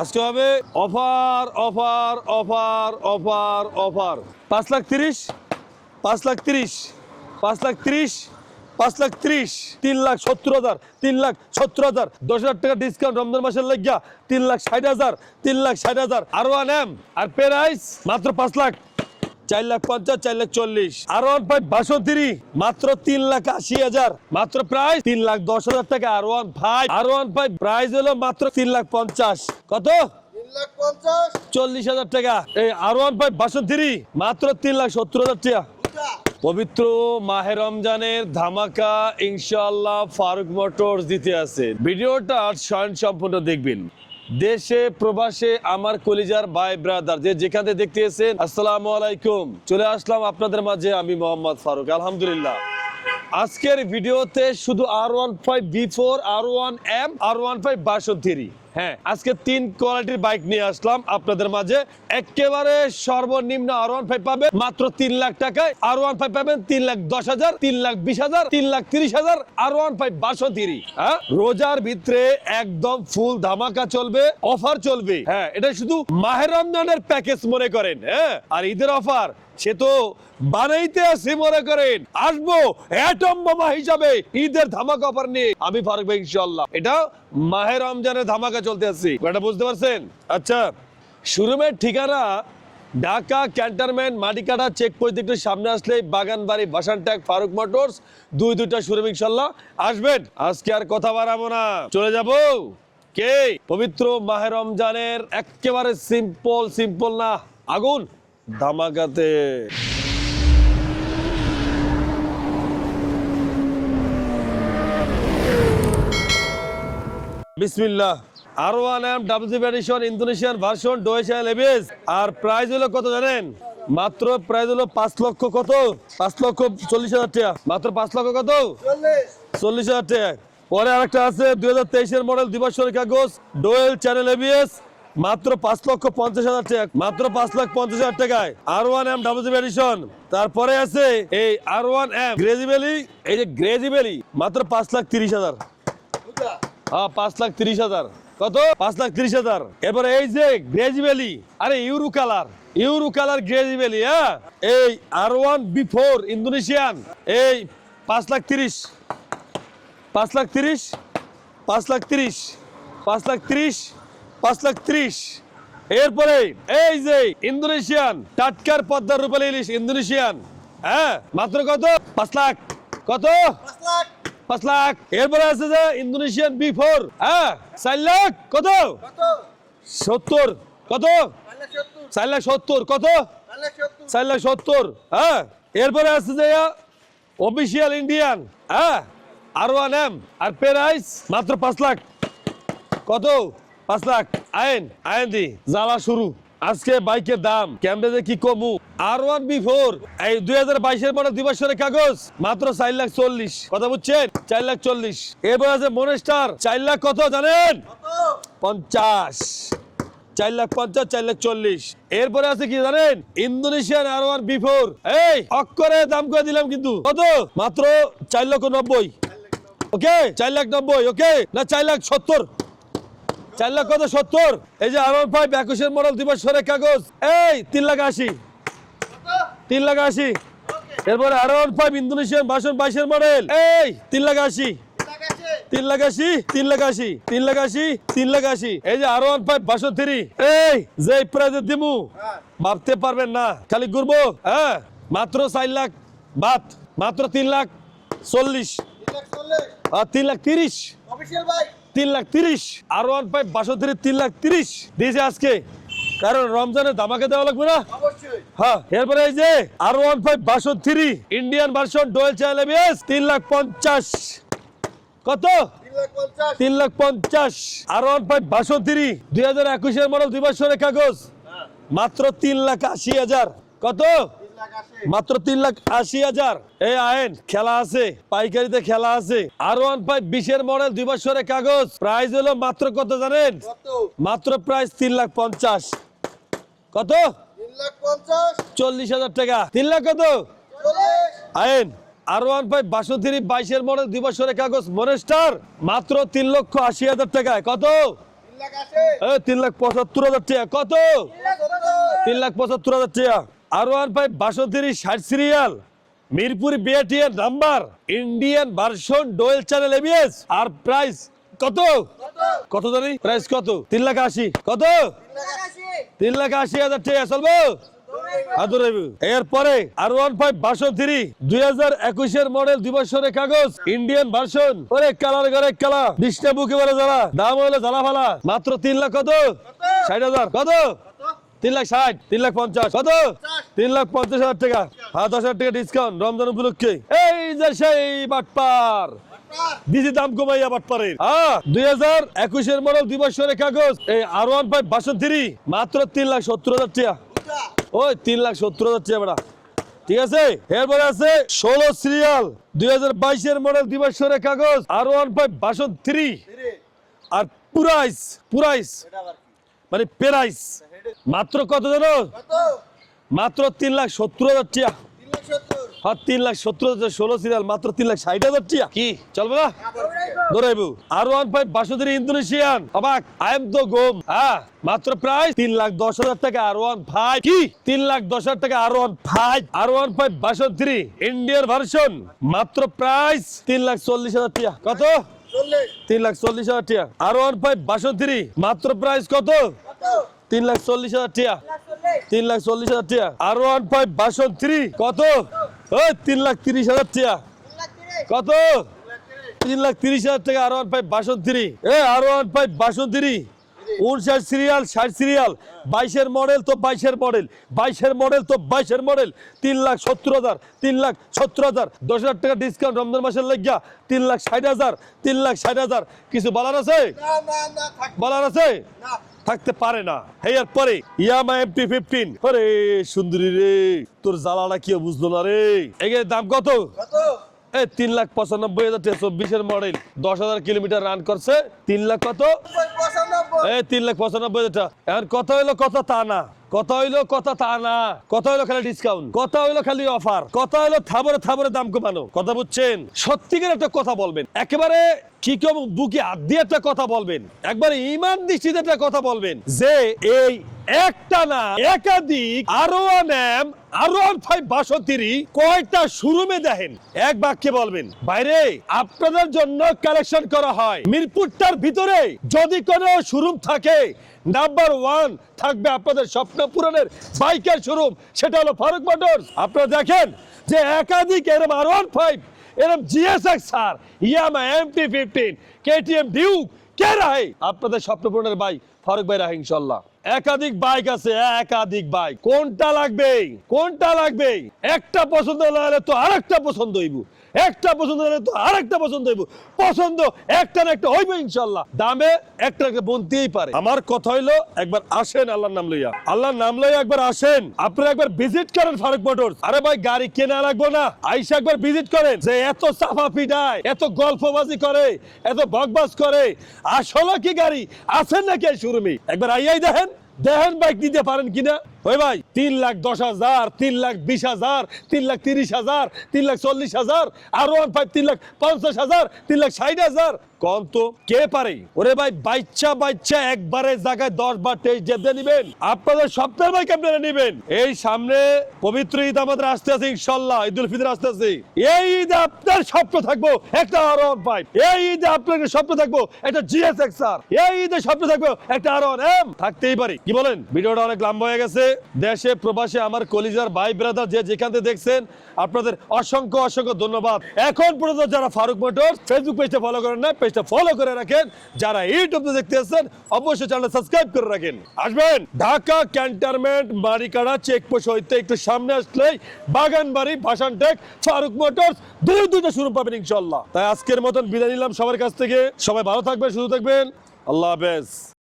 আজকে হবে। Offer offer offer offer offer. পাঁচ লাখ তিরিশ, পাঁচ লাখ তিরিশ, পাঁচ লাখ তিরিশ, পাঁচ লাখ ত্রিশ, তিন লাখ সত্তর হাজার, তিন লাখ সত্তর হাজার, দশ হাজার টাকা ডিসকাউন্ট রমজান মাসের লাগিয়া তিন লাখ ষাট হাজার, তিন লাখ ষাট হাজার আর ওয়ান এম আর প্রাইস মাত্র পাঁচ লাখ। চার লাখ পঞ্চাশ চার লাখ চল্লিশ। আর ওয়ান ফাইভ বাষট্টি মাত্র তিন লাখ আশি হাজার। মাত্র প্রাইস তিন লাখ দশ হাজার টাকা। R one five R one five price হলো মাত্র তিন লাখ পঞ্চাশ। কত? চল্লিশ হাজার টাকা। এই আর ওয়ান ফাইভ বাষট্টি মাত্র তিন লাখ সত্তর হাজার টাকা। পবিত্র মাহে রমজানের ধামাকা ইনশাআল্লাহ ফারুক মোটরস দিতে আছে। ভিডিওটা স্বয়ং সম্পূর্ণ দেখবেন। দেশে, প্রবাসে আমার কলিজার ভাই ব্রাদার যে যেখানে দেখতে এসেছেন, আসসালামু আলাইকুম। চলে আসলাম আপনাদের মাঝে, আমি মোহাম্মদ ফারুক, আলহামদুলিল্লাহ। আজকের ভিডিওতে শুধু R one five B four R one M R one five বাষট্টি। হ্যাঁ আজকে তিন কোয়ালিটির বাইক নিয়ে আসলাম। আপনাদের মাঝে একেবারে সর্বনিম্ন আর ওয়ান ফাইভ পাবেন। মাত্র তিন লাখ টাকায় আর ওয়ান ফাইভ পাবেন। তিন লাখ দশ হাজার, তিন লাখ বিশ হাজার, তিন লাখ তিরিশ হাজার আর ওয়ান ফাইভ বাষট্টি। হ্যাঁ রোজার ভিতরে একদম ফুল ধামাকা চলবে, অফার চলবে। হ্যাঁ এটা শুধু মাহের রমজানের প্যাকেজ মনে করেন। হ্যাঁ আর ঈদের অফার সে তো বানাইতে আসি, মনে করেন। আসব অ্যাটম বোমা হিসাবে ঈদের ধামাকা অফার নিয়ে। আমি ফারুক ভাই ইনশাল্লাহ এটা মাহে রমজানের ধামাকা চলতে আসছি এটা বুঝতে পারছেন? আচ্ছা শোরুমের ঠিকানা, Dhaka cantonment Matikata check post একটু সামনে আসলে বাগানবাড়ি বাসান ট্যাগ ফারুক মোটরস, দুই দুইটা শোরুম ইনশাল্লাহ আসবেন। আজকে আর কথা বাড়াবো না। চলে যাব। কে? পবিত্র মাহে রমজানের একেবারে সিম্পল সিম্পল না। আগুন। ধামাকাতে। হলো কত জানেন? মাত্র হলো পাঁচ লক্ষ কত? পাঁচ লক্ষ চল্লিশ হাজার টাকা। মাত্র পাঁচ লক্ষ কত? চল্লিশ হাজার টাকা। পরে আছে, দুই হাজার তেইশের মডেল কাগজ ডোয়েল চ্যানেল এবিএস মাত্র পাঁচ লক্ষ পঞ্চাশ হাজার টাকা, মাত্র পাঁচ লাখ পঞ্চাশ হাজার টাকায় R one M W edition তারপরে আছে এই আর ওয়ান এম গ্রেজিবেলি এই যে গ্রেজিবেলি মাত্র পাঁচ লাখ তিরিশ হাজার। হ্যাঁ পাঁচ লাখ তিরিশ হাজার। কত? পাঁচ লাখ তিরিশ হাজার। এবারে এই যে গ্রেজি ভ্যালি আরে ইউরো কালার ইউরো কালার গ্রেজি ভ্যালি হ্যাঁ? এই R one B four Indonesian, এই পাঁচ লাখ তিরিশ, পাঁচ লাখ তিরিশ, পাঁচ লাখ তিরিশ, পাঁচ লাখ তিরিশ পাঁচ লাখ তিরিশ। এরপরে এই যে ইন্দোনেশিয়ান টাটকার পদ্মার রূপালী ইলিশ ইন্দোনেশিয়ান। হ্যাঁ মাত্র কত? পাঁচ লাখ। কত? পাঁচ লাখ। এরপরে আছে যে ইন্দোনেশিয়ান বি ফোর। হ্যাঁ চার লাখ। কত? সত্তর। কত? চার লাখ সত্তর। কত? চার লাখ সত্তর। চার লাখ সত্তর। হ্যাঁ এরপরে আছে যে অফিসিয়াল ইন্ডিয়ান। হ্যাঁ আর ওয়ান এম আর প্রাইস মাত্র পাঁচ লাখ। কত? পাঁচ লাখ। আইন আইন দি, জ্বালা শুরু। আজকে বাইকের দাম ক্যামেরাতে কি কমু? আর ওয়ান বি ফোর এই দুই হাজার বাইশের মডেল দুই বছরের কাগজ, মাত্র চার লাখ চল্লিশ। কথা বুঝছেন? চার লাখ চল্লিশ। এরপর আছে মনেস্টার চার লাখ কত, জানেন? পঞ্চাশ। চার লাখ পঞ্চাশ, চার লাখ চল্লিশ। এরপরে আছে কি, জানেন? ইন্দোনেশিয়ান আর ওয়ান বিফোর এই, অক্ষরে দাম করে দিলাম কিন্তু। কত? মাত্র চার লক্ষ নব্বই। ওকে? চার লাখ নব্বই, ওকে? না, চার লাখ সত্তর। চার লাখ কত সত্তর এই যে ওয়ান ফাইভ একুশের মডেল দুই বছরের কাগজ এই তিন লাখ আশি তিন লাখ আশি এরপরে আর ওয়ান ফাইভ ইন্দোনেশিয়ান বাসন বাইশের মডেল এই তিন লাখ আশি তিন লাখ আশি তিন লাখ আশি তিন লাখ আশি তিন লাখ আশি এই যে আর ওয়ান ফাইভ বাষট্টি এই যে প্রাইজের দিমু হ্যাঁ ভাবতে পারবেন না খালি ঘুরবো হ্যাঁ মাত্র চার লাখ বাদ মাত্র তিন লাখ চল্লিশ তিন লাখ আর তিন লাখ তিরিশ তিন লাখ তিরিশ আর ওয়ান ফাইভ বাষট্টি তিন লাখ তিরিশ। দিয়েছে আজকে। কারণ রমজানে দামাকে দেওয়া লাগবে না? হ্যাঁ এরপরে এই যে আর ওয়ান ফাইভ বাষট্টি Indian version dual channel ABS তিন লাখ পঞ্চাশ। কত? তিন লাখ পঞ্চাশ। আর ওয়ান ফাইভ বাষট্টি দুই হাজার একুশের মডেল দুই বছরের কাগজ। মাত্র তিন লাখ আশি হাজার। কত? মাত্র তিন লাখ আশি হাজার। এই আইন খেলা আছে পাইকারিতে খেলা আছে। আর ওয়ান ফাইভ বিশের মডেল দুই বছরের কাগজ। প্রাইস হলো মাত্র কত জানেন? মাত্র প্রাইস তিন লাখ পঞ্চাশ। কত? চল্লিশ হাজার টাকা। তিন লাখ কত? আইন আর ওয়ান ফাইভ বাষট্টি বাইশের মডেল দুই বছরের কাগজ। মনেস্টার মাত্র তিন লক্ষ আশি হাজার টাকায়। কত? তিন লাখ পঁচাত্তর হাজার টাকা। কত? তিন লাখ পঁচাত্তর হাজার টাকা। আর ওয়ান ফাইভ বাষট্টি ষাট serial, Mirpur বিআটিএর number, Indian version dual channel ABS আর প্রাইস কত? কত জানি? প্রাইস কত? তিন লাখ আশি। কত? তিন লাখ আশি হাজার টাকা, চলবো? এরপরে R one five version three দুই হাজার একুশের মডেল দুই বছরের কাগজ, ইন্ডিয়ান ভার্সন। ওরে কালার ঘরে কালা বিষ্ণা বুকে বলে জ্বালা। দাম হলো জ্বালা ফালা মাত্র তিন লাখ কত? ষাট হাজার। কত? তিন লাখ ষাট তিন লাখ পঞ্চাশ। কত? তিন লাখ পঞ্চাশ হাজার টাকা। হ্যাঁ দশ হাজার টাকা ডিসকাউন্ট রমজান উপলক্ষে। এই যে সেই বাটপার। দিদি দাম কমাইয়া বাটপারের। হ্যাঁ দুই হাজার একুশের মডেল দুই বছরের কাগজ। এই R one five version three মাত্র তিন লাখ সত্তর হাজার টাকা। ওই তিন লাখ সত্তর হাজার টাকা বেড়া। ঠিক আছে? এরপরে আছে ষোলো সিরিয়াল দুই হাজার বাইশের মডেল দুই বছরের কাগজ R one five version three আর পুরাইস পুরাইস। মানে পেরাইস। মাত্র কত জানো? মাত্র তিন লাখ সত্তর হাজার টিয়া। তিন লাখ সত্তর। হ্যাঁ তিন লাখ সত্তর হাজার ষোলো সিরিয়াল মাত্র তিন লাখ ষাট হাজার টাকা কি? চলবে না দৌড়াইবো। আর ওয়ান ফাইভ বাসুদের ইন্দোনেশিয়ান। অবাক আই এম তো গোম হ্যাঁ মাত্র প্রায় তিন লাখ দশ হাজার টাকা আর ওয়ান ফাইভ কি? তিন লাখ দশ হাজার টাকা R one five R one five version three ইন্ডিয়ার ভার্সন মাত্র প্রাইস তিন লাখ চল্লিশ হাজার টাকা কত? তিন লাখ চল্লিশ হাজার টাকা R one five version three মাত্র প্রাইস কত? কত? তিন লাখ চল্লিশ হাজার টিয়া। তিন লাখ চল্লিশ হাজার টিয়া। R one five version three. কত? ওই তিন লাখ তিরিশ হাজার তিরিশ কত? তিন লাখ তিরিশ হাজার টাকা R one five version three. এ, R one five version three. উনষাট সিরিয়াল ষাট সিরিয়াল বাইশের মডেল তো বাইশের মডেল বাইশের মডেল তো বাইশের মডেল তিন লাখ সত্তর হাজার তিন লাখ সত্তর হাজার। দশ হাজার টাকা ডিসকাউন্ট রমজান মাসের লাগিয়া তিন লাখ ষাট হাজার তিন লাখ ষাট হাজার। কিছু বলার আছে? বলার আছে? থাকতে পারে না। হেয়ার পরে ইয়ামা এমটি ফিফটিন আরে সুন্দরী রে তোর জ্বালাটা কি বুঝলো না রে। এগের দাম কত? কত? এই তিন লাখ পঁচানব্বই হাজার চব্বিশের মডেল দশ হাজার কিলোমিটার রান করছে। তিন লাখ কত? এই তিন লাখ পঁচানব্বই হাজার এখন কথা হইল কথা তা না। কথা হইল কথা তা না। কথা হইল খালি ডিসকাউন্ট কথা হইল খালি অফার কথা হইল থাবরে থাবরে দাম কমানো। কথা বুঝছেন? সত্যিকার একটা কথা বলবেন। একেবারে কি কেউ বুকে হাত দিয়ে একটা কথা বলবেন। একবারে ইমান দৃষ্টিতে একটা কথা বলবেন যে এই একটা না, একাধিক আরও এম আরও ফাইভ বাষট্টি কয়টা শোরুমে দেখেন? এক বাক্যে বলবেন বাইরে আপনাদের জন্য কালেকশন করা হয়। মিরপুরটার ভিতরে যদি কোনো শোরুম থাকে, নাম্বার ওয়ান থাকবে আপনাদের স্বপ্ন পূরণের বাইকের শোরুম, সেটা হলো ফারুক মোটরস। আপনারা দেখেন যে একাধিক এরম আর ওয়ান ফাইভ এরম GSX R Yamaha MT fifteen KTM Duke কে রাহে? আপনাদের স্বপ্ন পূরণের বাইক ফারুক ভাই রাহে ইনশাল্লাহ একাধিক বাইক আছে, একাধিক বাইক কোনটা লাগবে? কোনটা লাগবে? একটা পছন্দ হলে তো আরেকটা পছন্দ হইব। একটা পছন্দ হলে তো আরেকটা পছন্দ হইব। পছন্দ একটা না একটা হইবে ইনশাল্লাহ দামে একটা বনতেই পারে। আমার কথা হইল, একবার আসেন আল্লাহর নাম লইয়া। আল্লাহর নাম লইয়া একবার আসেন। আপনারা একবার ভিজিট করেন ফারুক মোটরস। আরে ভাই, গাড়ি কেনা লাগবো না? আইসা একবার ভিজিট করেন যে এত সাফা পিটায়, এত গল্পবাজি করে, এত বকবাস করে। আসলে কি গাড়ি? আছেন নাকি শোরুমে? একবার আইয়াই দেখেন। দেখেন বাইক নিতে পারেন কিনা ওই ভাই, তিন লাখ দশ হাজার, তিন লাখ বিশ হাজার, তিন লাখ তিরিশ হাজার, তিন লাখ চল্লিশ হাজার, আর ওয়ান তিন লাখ পঞ্চাশ হাজার, তিন লাখ ষাট হাজার। কন তো কে পারে? ওরে ভাই বাচ্চা বাচ্চা একবারে জায়গায় দশ বার তেইশ জেদে নিবেন। আপনাদের সপ্তাহের বাইক আপনারা নিবেন? এই সামনে পবিত্র ঈদ আমাদের আসতে আছে, ইনশাল্লাহ ঈদুল ফিতর আসতে আছে। এই ঈদে আপনার স্বপ্ন থাকব, একটা আর ওয়ান ফাইভ এই ঈদে আপনার স্বপ্ন থাকব, একটা জিএস এক্স আর এই ঈদে স্বপ্ন থাকব, একটা আর ওয়ান এম থাকতেই পারি। কি বলেন? ভিডিওটা অনেক লম্বা হয়ে গেছে। দেশে, প্রবাসে আমার কলিজার ভাই ব্রাদার যে যেখান থেকে দেখছেন, আপনাদের অসংখ্য অসংখ্য ধন্যবাদ। এখন পর্যন্ত যারা ফারুক মোটর ফেসবুক পেজটা ফলো করেন না পেজটা ফলো করে রাখেন। যারা ইউটিউবে দেখতে আসছেন, অবশ্যই চ্যানেল সাবস্ক্রাইব করে রাখেন। আসবেন, ঢাকা ক্যান্টনমেন্ট মারিকাড়া চেকপোস্ট হইতে একটু সামনে আসলেই বাগানবাড়ি, ভাসানটেক, ফারুক মোটরস দুই দুইটা শুরু পাবেন ইনশাল্লাহ তাই আজকের মতন বিদায় নিলাম সবার কাছ থেকে। সবাই ভালো থাকবেন, সুস্থ থাকবেন। আল্লাহ হাফেজ।